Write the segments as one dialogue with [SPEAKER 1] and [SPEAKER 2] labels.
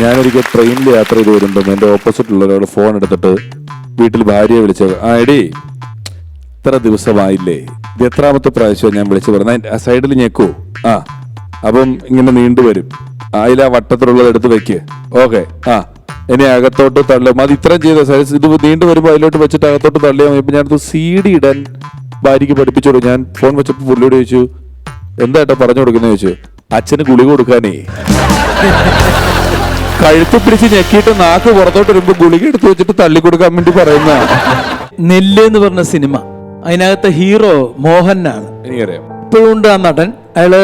[SPEAKER 1] ഞാനൊരിക്കൽ ട്രെയിനിൽ യാത്ര ചെയ്ത് വരുമ്പം എന്റെ ഓപ്പോസിറ്റുള്ള ഒരാൾ ഫോൺ എടുത്തിട്ട് വീട്ടിൽ ഭാര്യയെ വിളിച്ചത്. ആ എടി ഇത്ര ദിവസമായില്ലേ? ഇത് എത്രാമത്തെ പ്രാവശ്യം ഞാൻ വിളിച്ചു പറഞ്ഞു ആ സൈഡിൽ ഞെക്കൂ. ആ അപ്പം ഇങ്ങനെ നീണ്ടുവരും അതിൽ ആ വട്ടത്തിലുള്ളത് എടുത്ത് വെക്ക്. ഓക്കെ ആ ഇനി അകത്തോട്ട് തള്ളും. അത് ഇത്രയും ചെയ്ത സൈസ് ഇത് നീണ്ടു വരുമ്പോൾ അതിലോട്ട് വെച്ചിട്ട് അകത്തോട്ട് തള്ളിയാൽ മതി. ഞാനത് സി ഡി ഇടാൻ ഭാര്യയ്ക്ക് പഠിപ്പിച്ചു കൊടുക്കും ഞാൻ ഫോൺ വെച്ചപ്പോൾ പുള്ളിയോട് ചോദിച്ചു എന്താ ഏട്ടാ പറഞ്ഞു കൊടുക്കുന്നത് ചോദിച്ചു. അച്ഛന് ഗുളിക കൊടുക്കാനേ. കഴുത്ത് പിടിച്ച് ഞെക്കിയിട്ട് നാക്ക് പുറത്തോട്ട് വരുമ്പോ ഗുളിക എടുത്ത് വെച്ചിട്ട് തള്ളി കൊടുക്കാൻ വേണ്ടി പറയുന്ന.
[SPEAKER 2] നെല്ല് എന്ന് പറഞ്ഞ സിനിമ. അതിനകത്തെ ഹീറോ മോഹനാണ്
[SPEAKER 1] എനിക്കറിയാം.
[SPEAKER 2] ഇപ്പോഴും ഉണ്ട് ആ നടൻ. അയാൾ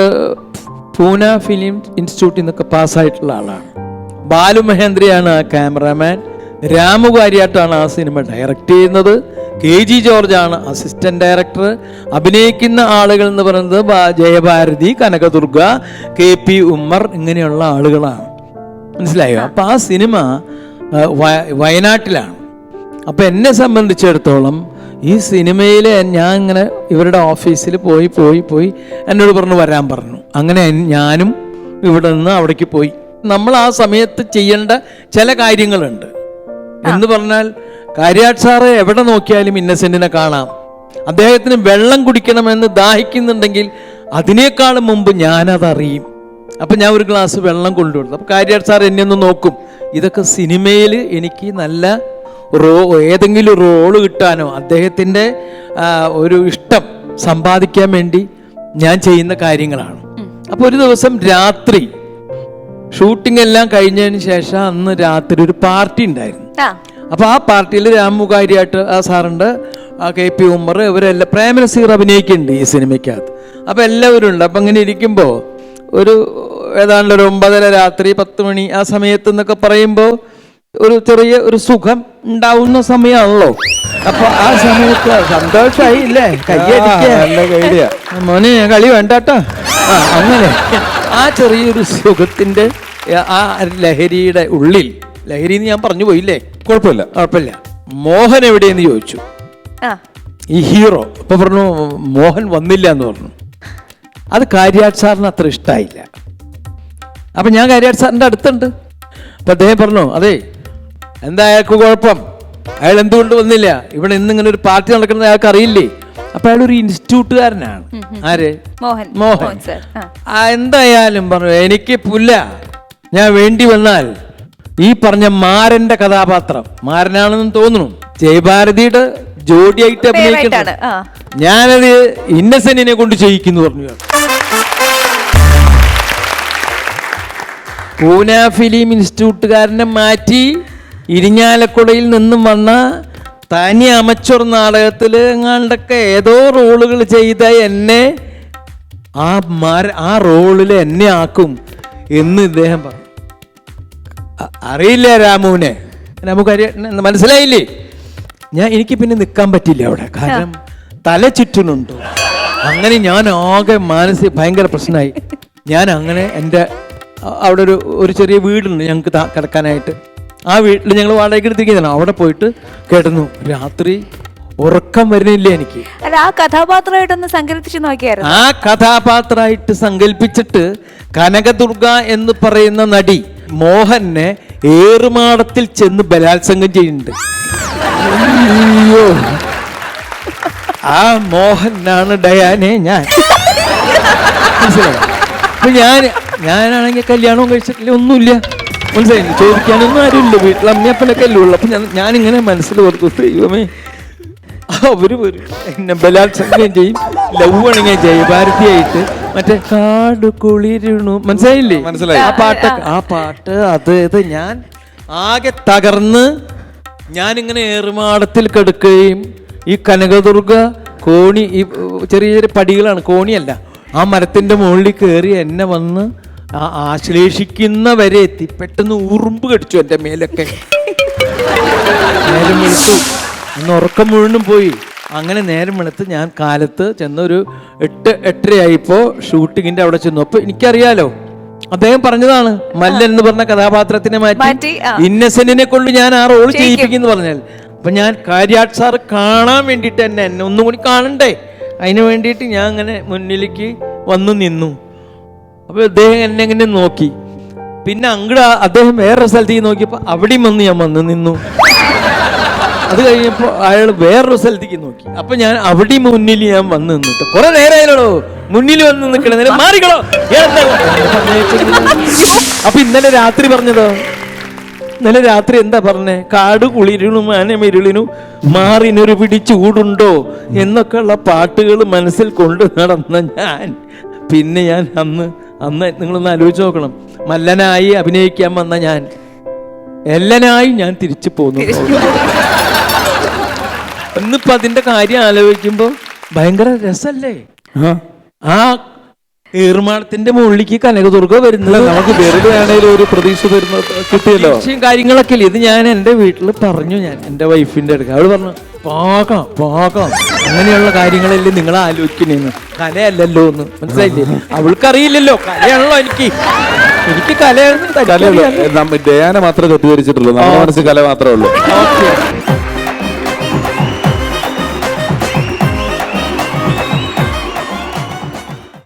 [SPEAKER 2] പൂന ഫിലിം ഇൻസ്റ്റിറ്റ്യൂട്ടിൽ നിന്നൊക്കെ പാസ്സായിട്ടുള്ള ആളാണ്. ബാലു മഹേന്ദ്രയാണ് ആ ക്യാമറാമാൻ. രാമു കാര്യാട്ടാണ് ആ സിനിമ ഡയറക്റ്റ് ചെയ്യുന്നത്. കെ ജി ജോർജ് ആണ് അസിസ്റ്റന്റ് ഡയറക്ടർ. അഭിനയിക്കുന്ന ആളുകൾ എന്ന് പറയുന്നത് ജയഭാരതി കനകദുർഗ കെ പി ഉമ്മർ ഇങ്ങനെയുള്ള ആളുകളാണ്. മനസ്സിലായോ? അപ്പം ആ സിനിമ വയനാട്ടിലാണ്. അപ്പം എന്നെ സംബന്ധിച്ചിടത്തോളം ഈ സിനിമയിൽ ഞാൻ ഇങ്ങനെ ഇവരുടെ ഓഫീസിൽ പോയി പോയി പോയി എന്നോട് പറഞ്ഞു വരാൻ പറഞ്ഞു. അങ്ങനെ ഞാനും ഇവിടെ നിന്ന് അവിടേക്ക് പോയി. നമ്മൾ ആ സമയത്ത് ചെയ്യേണ്ട ചില കാര്യങ്ങളുണ്ട്. എന്ന് പറഞ്ഞാൽ കാര്യാട്ട് സാറ് എവിടെ നോക്കിയാലും ഇന്നസെന്റിനെ കാണാം. അദ്ദേഹത്തിന് വെള്ളം കുടിക്കണമെന്ന് ദാഹിക്കുന്നുണ്ടെങ്കിൽ അതിനേക്കാളും മുമ്പ് ഞാനത് അറിയും അപ്പം ഞാൻ ഒരു ഗ്ലാസ് വെള്ളം കൊണ്ടുവരുന്നു അപ്പം കാര്യാട്ട് സാർ എന്നെ ഒന്ന് നോക്കും. ഇതൊക്കെ സിനിമയിൽ എനിക്ക് നല്ല റോ ഏതെങ്കിലും റോൾ കിട്ടാനോ അദ്ദേഹത്തിന്റെ ഒരു ഇഷ്ടം സമ്പാദിക്കാൻ വേണ്ടി ഞാൻ ചെയ്യുന്ന കാര്യങ്ങളാണ്. അപ്പോൾ ഒരു ദിവസം രാത്രി ഷൂട്ടിംഗ് എല്ലാം കഴിഞ്ഞതിന് ശേഷം അന്ന് രാത്രി ഒരു പാർട്ടി ഉണ്ടായിരുന്നു. അപ്പോൾ ആ പാർട്ടിയിൽ രാമുകാരിയായിട്ട് ആ സാറുണ്ട് ആ കെ പി ഉമ്മർ ഇവരെല്ലാം പ്രേമനസീർ അഭിനയിക്കുന്നുണ്ട് ഈ സിനിമയ്ക്കകത്ത്. അപ്പോൾ എല്ലാവരും ഉണ്ട്. അപ്പം അങ്ങനെ ഇരിക്കുമ്പോൾ ഒരു ഏതാണ്ട് ഒരു ഒമ്പതര രാത്രി പത്ത് മണി ആ സമയത്ത് എന്നൊക്കെ പറയുമ്പോൾ ഒരു ചെറിയ ഒരു സുഖം ഉണ്ടാവുന്ന സമയമാണല്ലോ അപ്പൊ ആ സമയത്ത് സന്തോഷമായി ഇല്ലേ?
[SPEAKER 1] നല്ല കൈഡിയാ.
[SPEAKER 2] കയ്യടിക്ക മോനെ കളി വേണ്ടാട്ടോ. ആ അങ്ങനെ. ആ ചെറിയൊരു സുഖത്തിന്റെ ആ ലഹരിയുടെ ഉള്ളിൽ ലഹരി എന്ന് ഞാൻ പറഞ്ഞു പോയില്ലേ?
[SPEAKER 1] കുഴപ്പമില്ല.
[SPEAKER 2] കുഴപ്പമില്ല. മോഹൻ എവിടെയെന്ന് ചോദിച്ചു.
[SPEAKER 3] ആ.
[SPEAKER 2] ഈ ഹീറോ ഇപ്പൊ പറഞ്ഞു മോഹൻ വന്നില്ല എന്ന് പറഞ്ഞു. അത് കാര്യാട്ട് സാറിന് അത്ര ഇഷ്ടമായില്ല അപ്പം ഞാൻ കാര്യാട്ട് സാറിന്റെ അടുത്തുണ്ട്. അപ്പം അദ്ദേഹം പറഞ്ഞു അതെ എന്താ അയാൾക്ക് കുഴപ്പം? അയാൾ എന്തുകൊണ്ട് വന്നില്ല? ഇവിടെ ഇന്ന് ഇങ്ങനെ ഒരു പാർട്ടി നടക്കുന്നത് അയാൾക്ക് അറിയില്ലേ? അപ്പൊ അയാൾ ഒരു ഇൻസ്റ്റിറ്റ്യൂട്ടുകാരനാണ്. ആര്?
[SPEAKER 3] മോഹൻ.
[SPEAKER 2] മോഹൻ. എന്തായാലും പറഞ്ഞു എനിക്ക് പുല്ല. ഞാൻ വേണ്ടി വന്നാൽ ഈ പറഞ്ഞ മാരന്റെ കഥാപാത്രം മാരനാണെന്ന് തോന്നുന്നു. ജയഭാരതിയുടെ ജോഡിയായിട്ട് അഭിനയിക്കുന്നത് ഞാനത് ഇന്നസെന്റിനെ കൊണ്ട് ചെയ്യിക്കുന്നു പറഞ്ഞു. പൂന ഫിലിം ഇൻസ്റ്റിറ്റ്യൂട്ടുകാരനെ മാറ്റി ഇരിഞ്ഞാലക്കുടയിൽ നിന്നും വന്ന തനി അമച്ചർ നാടകത്തിൽ എങ്ങാണ്ടൊക്കെ ഏതോ റോളുകൾ ചെയ്ത എന്നെ ആ മര ആ റോളിൽ എന്നെ ആക്കും എന്ന് ഇദ്ദേഹം പറഞ്ഞു അറിയില്ല രാമുവിനെ? രാമു കാര്യം മനസ്സിലായില്ലേ? ഞാൻ എനിക്ക് പിന്നെ നിൽക്കാൻ പറ്റില്ല അവിടെ. കാരണം തല ചുറ്റുന്നുണ്ട് അങ്ങനെ ഞാൻ ആകെ മാനസിക ഭയങ്കര പ്രശ്നമായി. ഞാൻ അങ്ങനെ എന്റെ അവിടെ ഒരു ഒരു ചെറിയ വീടുണ്ട് ഞങ്ങൾക്ക് കിടക്കാനായിട്ട്. ആ വീട്ടിൽ ഞങ്ങൾ വാടകയ്ക്ക് എടുത്തിരിക്കുന്നതാണ് അവിടെ പോയിട്ട് കേട്ടുന്നു രാത്രി ഉറക്കം വരുന്നില്ല എനിക്ക്?
[SPEAKER 3] അല്ല ആ കഥാപാത്രമായിട്ടൊന്ന് സങ്കല്പിച്ച് നോക്കിയായിരുന്നു?
[SPEAKER 2] ആ കഥാപാത്രമായിട്ട് സങ്കല്പിച്ചിട്ട് കനകദുർഗ എന്ന് പറയുന്ന നടി മോഹനെ ഏറുമാടത്തിൽ ചെന്ന് ബലാത്സംഗം ചെയ്യുന്നുണ്ട്. അയ്യോ ആ മോഹനാണ് ഡയാനെ ഞാൻ. മനസ്സിലായോ? അപ്പൊ ഞാൻ ഞാനാണെങ്കിൽ കല്യാണവും കഴിച്ചിട്ടില്ല ഒന്നുമില്ല. മനസ്സിലായില്ലേ ചോദിക്കാനൊന്നും ആരുമില്ല. വീട്ടിൽ അമ്മയപ്പനൊക്കെ അല്ലേ ഉള്ളു. അപ്പൊ ഞാൻ ഞാനിങ്ങനെ മനസ്സിൽ ഓർത്തു ദൈവമേ അവർ വരും. എന്നെ ബലാത്സംഗം ചെയ്യും ലവ് ആണെങ്കിൽ ജയഭാരതിയായിട്ട് മറ്റേ കാട് കുളിരുണു. മനസ്സിലായില്ലേ?
[SPEAKER 1] മനസ്സിലായി.
[SPEAKER 2] ആ പാട്ട് ആ പാട്ട് അത് ഇത് ഞാൻ ആകെ തകർന്ന് ഞാനിങ്ങനെ ഏറുമാടത്തിൽ കിടക്കുകയും ഈ കനകദുർഗ കോണി ഈ ചെറിയ ചെറിയ പടികളാണ്. കോണിയല്ല. ആ മരത്തിന്റെ മുകളിൽ കയറി എന്നെ വന്ന് ആ ആശ്ലേഷിക്കുന്ന വരെ എത്തി. പെട്ടെന്ന് ഉറുമ്പ് കടിച്ചു എന്റെ മേലൊക്കെ. നേരം വെളുത്തു. അന്ന് ഉറക്കം മുഴുവനും പോയി. അങ്ങനെ നേരം വെളുത്ത് ഞാൻ കാലത്ത് ചെന്നൊരു എട്ട് എട്ടരയായിപ്പോൾ ഷൂട്ടിങ്ങിന്റെ അവിടെ ചെന്നു. അപ്പോൾ എനിക്കറിയാലോ അദ്ദേഹം പറഞ്ഞതാണ് മല്ലൻ എന്ന് പറഞ്ഞ കഥാപാത്രത്തിനെ
[SPEAKER 3] മാറ്റി,
[SPEAKER 2] ഇന്നസെന്റിനെ കൊണ്ട് ഞാൻ ആ റോൾ. ചെയ്യിപ്പിക്കുന്നു പറഞ്ഞാൽ. അപ്പൊ ഞാൻ കാര്യാട്ട് സാർ കാണാൻ വേണ്ടിയിട്ട് തന്നെ എന്നെ ഒന്നും കൂടി കാണണ്ടേ? അതിന് വേണ്ടിയിട്ട് ഞാൻ അങ്ങനെ മുന്നിലേക്ക് വന്നു നിന്നു. അപ്പൊ അദ്ദേഹം എന്നെ ഇങ്ങനെ നോക്കി. പിന്നെ അങ്ങട് അദ്ദേഹം വേറൊരു സ്ഥലത്തേക്ക് നോക്കിയപ്പോ അവിടെയും വന്ന് ഞാൻ വന്ന് നിന്നു. അത് കഴിഞ്ഞപ്പോ അയാൾ വേറൊരു സ്ഥലത്തേക്ക് നോക്കി. അപ്പൊ ഞാൻ അവിടെയും മുന്നിൽ ഞാൻ വന്ന് നിന്നിട്ട് കുറെ നേരമായാലോ മുന്നിൽ വന്ന് നിൽക്കണേ മാറിക്കളോ. അപ്പൊ ഇന്നലെ രാത്രി പറഞ്ഞതോ? ഇന്നലെ രാത്രി എന്താ പറഞ്ഞേ? കാട് കുളിരിനും മാനമിരുളിനു മാറിനൊരു പിടി ചൂടുണ്ടോ എന്നൊക്കെയുള്ള പാട്ടുകൾ മനസ്സിൽ കൊണ്ടു നടന്ന ഞാൻ. പിന്നെ ഞാൻ അന്ന് അന്ന് നിങ്ങളൊന്ന് ആലോചിച്ച് നോക്കണം. മല്ലനായി അഭിനയിക്കാൻ വന്ന ഞാൻ. എല്ലനായി ഞാൻ തിരിച്ചു പോന്നു. ഇന്നിപ്പോ അതിന്റെ കാര്യം ആലോചിക്കുമ്പോ ഭയങ്കര രസല്ലേ?
[SPEAKER 1] ആ.
[SPEAKER 2] ആ ഏറുമാടത്തിന്റെ മുകളിലേക്ക് കനകദുർഗ വരുന്നത്
[SPEAKER 1] നമുക്ക് വെറുതെ ആണെങ്കിലും ഒരു പ്രതീക്ഷ തരുന്ന കിട്ടിയല്ലോ?
[SPEAKER 2] കാര്യങ്ങളൊക്കെ ഇല്ലേ. ഇത് ഞാൻ എന്റെ വീട്ടിൽ പറഞ്ഞു ഞാൻ എന്റെ വൈഫിന്റെ അടുക്ക. അവൾ പറഞ്ഞു പാകാം പാകാം. അങ്ങനെയുള്ള കാര്യങ്ങളല്ലേ നിങ്ങൾ ആലോചിക്കുന്നേന്ന്. കലയല്ലല്ലോ എന്ന്. മനസ്സിലായില്ലേ? അവൾക്കറിയില്ലല്ലോ. കലയാണല്ലോ എനിക്ക്. എനിക്ക് കലയാണ്
[SPEAKER 1] കലയുള്ളൂ. ഡയാന മാത്രമേ തെറ്റിദ്ധരിച്ചിട്ടുള്ളൂ നമ്മുടെ മനസ്സിൽ കല മാത്രമേ ഉള്ളൂ.
[SPEAKER 2] ഓക്കെ.